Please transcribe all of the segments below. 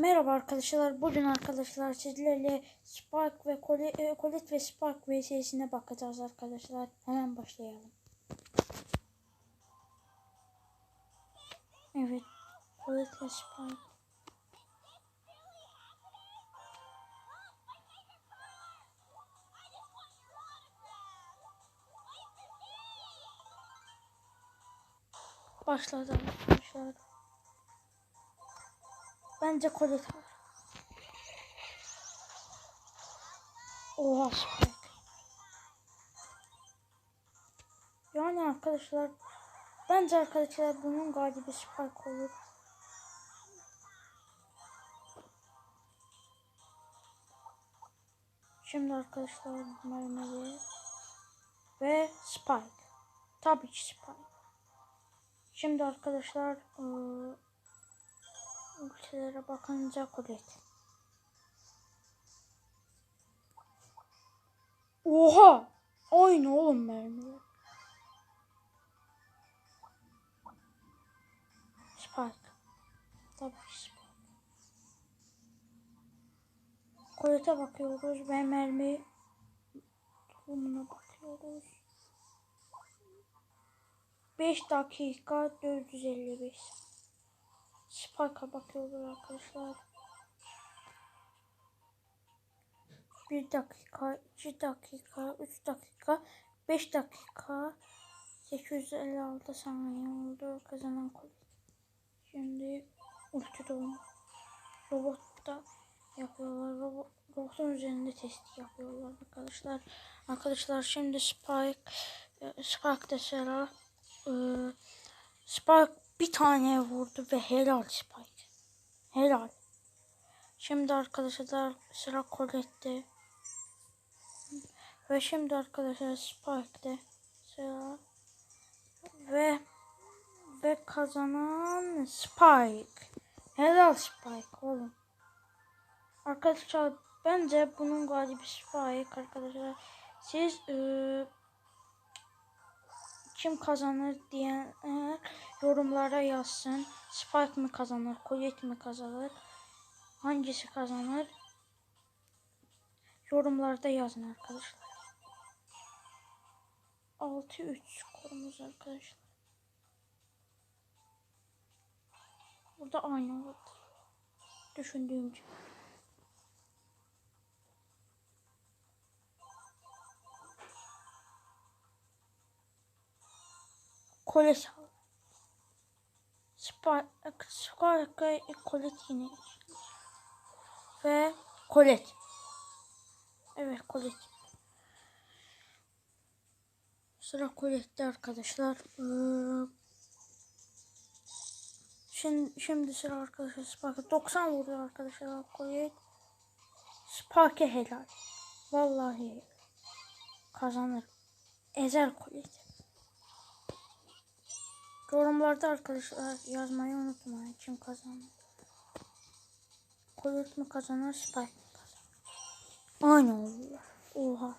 Merhaba arkadaşlar. Bugün arkadaşlar sizlerle Spark ve Colette, Colette ve Spark VS'sine bakacağız arkadaşlar. Hemen başlayalım. Evet. Colette ve Spark. Başladı arkadaşlar. Bence Colette var. Oha Spike. Yani arkadaşlar bence arkadaşlar bunun galibi Spike olur. Şimdi arkadaşlar mermeri ve Spike. Tabii ki Spike. Şimdi arkadaşlar ıı, ülkelere bakınca Colette. Oha! Aynı oğlum mermiler. Spike. Tabii Spike. Colette'e bakıyoruz ve mermi durumuna bakıyoruz. 5 dakika 455. Spike'a bakıyoruz arkadaşlar. 1 dakika, 2 dakika, 3 dakika, 5 dakika, 856 saniye oldu kazanan kol. Şimdi ulti. Robotta yapıyorlar. Robot, robotun üzerinde test yapıyorlar arkadaşlar. Arkadaşlar şimdi Spike, e, Spike de sıra. E, Spike bir tane vurdu ve helal Spike. Helal. Şimdi arkadaşlar sıra Colette'de. Ve şimdi arkadaşlar Spike'de sıra. Ve ve kazanan Spike. Helal Spike oğlum. Arkadaşlar bence bunun galibi Spike arkadaşlar. Siz ıı, kim kazanır diyen eğer yorumlara yazsın. Spike mi kazanır, Colette mi kazanır? Hangisi kazanır? Yorumlarda yazın arkadaşlar. 6-3 skorumuz arkadaşlar. Burada aynı oldu. Düşündüğüm Kole sal. Spark, Spark Colette yine. Ve Colette. Evet Colette. Sıra Colette'de arkadaşlar. Ee, Şimdi, şimdi sıra arkadaşlar Spark'a 90 vuruyor arkadaşlar Colette. Spark'e helal. Vallahi kazanır. Ezer Colette. Yorumlarda arkadaşlar yazmayı unutmayın kim kazanır. Colette mi kazanır Spike mi kazanır. Aynı oldular. Oha.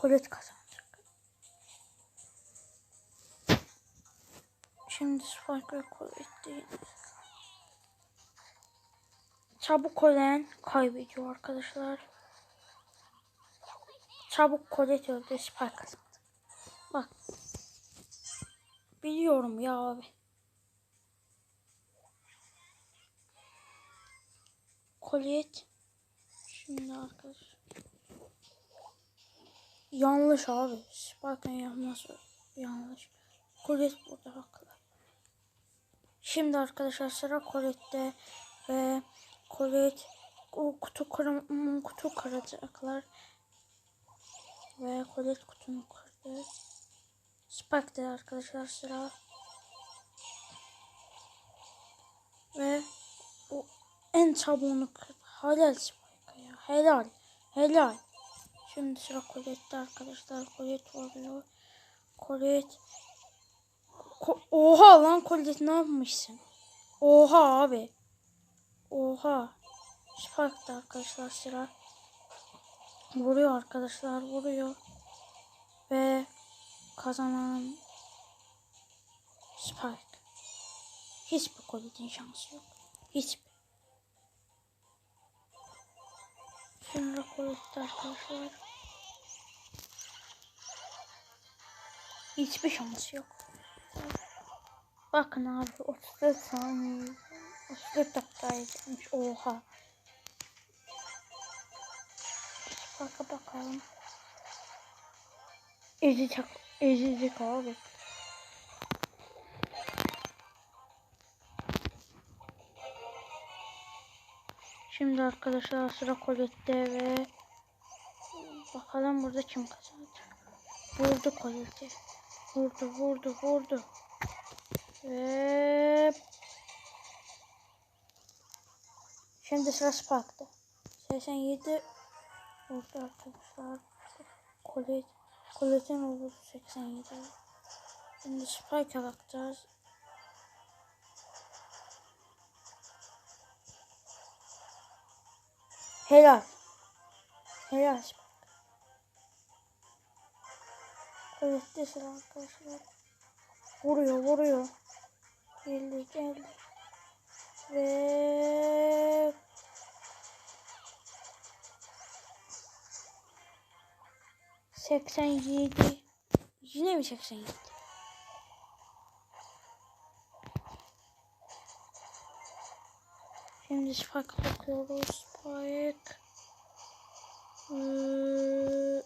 Colette kazanacak. Şimdi Spike ve Colette değil. Çabuk ölen kaybediyor arkadaşlar. Çabuk Colette öldü Spike kazandı. Bak. Biliyorum ya abi. Colette. Şimdi arkadaşlar. Yanlış abi. Spike'ın yapması yanlış. Colette burada haklı. Şimdi arkadaşlar sıra Colette'de ve Colette o kutu kırım kutu kıracaklar. Ve Colette kutunu kırdı. Spike'de arkadaşlar sıra. Ve o en kırdı. Helal Spike'a ya. Helal. Helal. Şimdi sıra Colette'de arkadaşlar. Colette vuruyor. Colette. Ko Oha lan Colette ne yapmışsın? Oha abi. Oha. Spike'da arkadaşlar sıra. Vuruyor arkadaşlar vuruyor. Ve kazanan Spike. Hiçbir Colette'in şansı yok. Hiçbir. Sonra Colette arkadaşlar. Hiçbir şansı yok. Bakın abi 34 saniye. 34 dakikaya gelmiş. Oha. Baka bakalım. Ezecek, ezecek abi. Şimdi arkadaşlar sıra Colette'de ve bakalım burada kim kazanacak. Vurdu Colette. Vurdu, vurdu, vurdu. Ve şimdi sıra Spark'ta. 87 vurdu arkadaşlar. Colette, Colette'in oldu 87. Şimdi Spike'a bakacağız. Helal. Helal. Colette sıra arkadaşlar. Vuruyor vuruyor. Geldi geldi. Ve seksen yedi. Yine mi seksen yedi? Şimdi Spike'a bakıyoruz. Spike. Ee,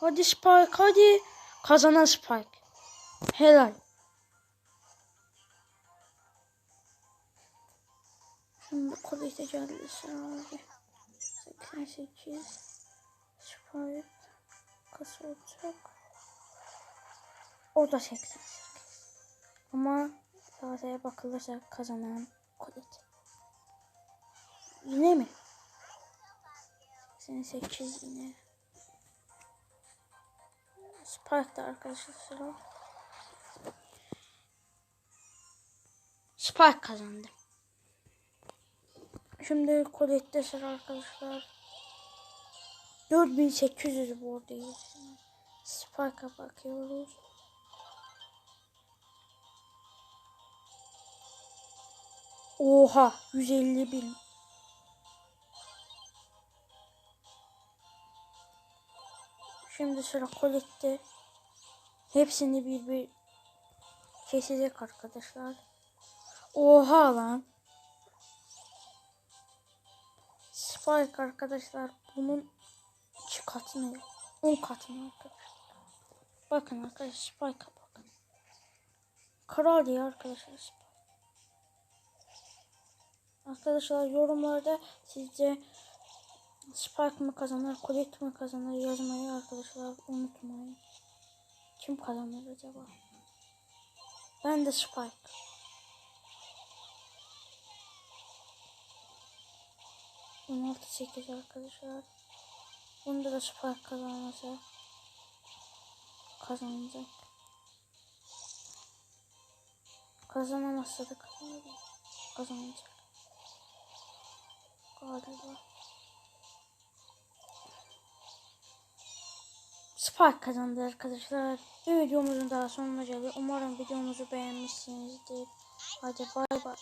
hadi Spike hadi. Kazanan Spike. Helal. Şimdi sıra abi. 88. Spike. Kaç olacak? O da 88. Ama sahaya bakılırsa kazanan kolet. Yine mi? 88 yine. Da arkadaşlar. Spike kazandı. Şimdi Colette'de sıra arkadaşlar. 4800 buradayız. Spike'a bakıyoruz. Oha 150 bin. Şimdi sıra Colette'de. Hepsini bir bir kesecek arkadaşlar. Oha lan. Spike arkadaşlar bunun iki katını 10 katını arkadaşlar. Bakın arkadaşlar Spike'a bakın. Kral ya arkadaşlar Spike. Arkadaşlar yorumlarda sizce Spike mı kazanır, Colette mi kazanır yazmayı arkadaşlar unutmayın. Kim kazanır acaba? Ben de Spike. Altı sekiz arkadaşlar. Bunda da Spike kazanırsa kazanacak. Kazanamazsa da kazanacak. Kazanacak. Galiba. Spike kazandı arkadaşlar. Bir videomuzun daha sonuna geldi. Umarım videomuzu beğenmişsinizdir. Hadi bay bay.